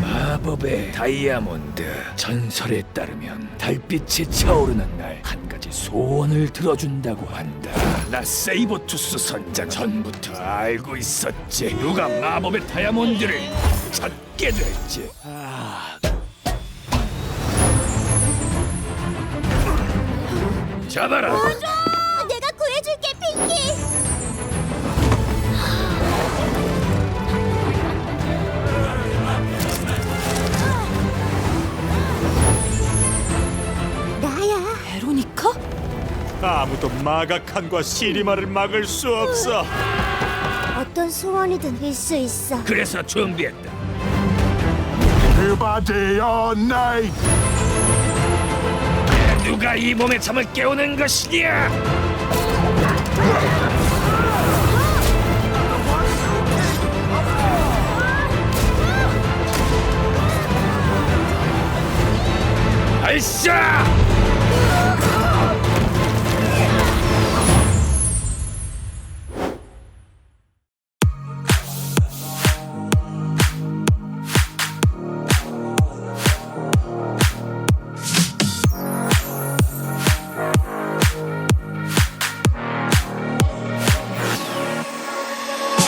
마법의 다이아몬드 전설에 따르면 달빛이 차오르는 날 한 가지 소원을 들어준다고 한다. 나 세이버투스 선장. 전부터 알고 있었지. 누가 마법의 다이아몬드를 찾게 될지. 아... 잡아라 베로니카? 아무도 마가칸과 시리마를 막을 수 없어. 어떤 소원이든 일수 있어. 그래서 준비했다 그바지여 나이 누가 이 몸의 잠을 깨우는 것이냐 발사!